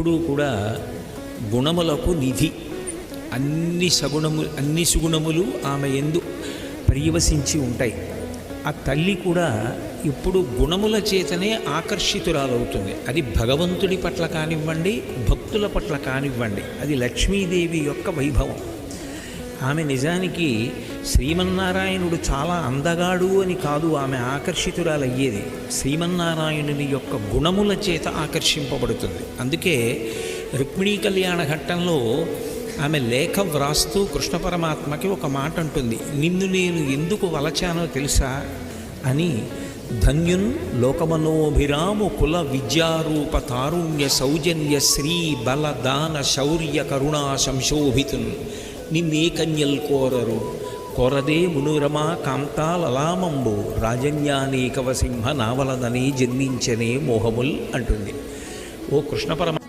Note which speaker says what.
Speaker 1: ఎప్పుడూ కూడా గుణములకు నిధి. అన్ని సగుణము అన్ని సుగుణములు ఆమె ఎందు పర్యవసించి ఉంటాయి. ఆ తల్లి కూడా ఇప్పుడు గుణముల చేతనే ఆకర్షితురాలవుతుంది. అది భగవంతుడి పట్ల కానివ్వండి భక్తుల పట్ల కానివ్వండి. అది లక్ష్మీదేవి యొక్క వైభవం. ఆమె నిజానికి శ్రీమన్నారాయణుడు చాలా అందగాడు అని కాదు ఆమె ఆకర్షితురాలయ్యేది. శ్రీమన్నారాయణుని యొక్క గుణముల చేత ఆకర్షింపబడుతుంది. అందుకే రుక్మిణీ కళ్యాణ ఘట్టంలో ఆమె లేఖ వ్రాస్తూ కృష్ణ పరమాత్మకి ఒక మాట అంటుంది. నిన్ను నేను ఎందుకు వలచానో తెలుసా? అని ధన్యున్ లోకమనోభిరాము కుల విద్యారూప తారుణ్య సౌజన్య శ్రీ బల దాన శౌర్య కరుణా సంశోభితున్. నిన్నే కన్యల్ కోరరు. కొరదే మునురమా కాంతాలలామంబు రాజన్యానేకవ సింహ నావలదనే జన్మించనే మోహముల్ అంటుంది. ఓ కృష్ణ పరమ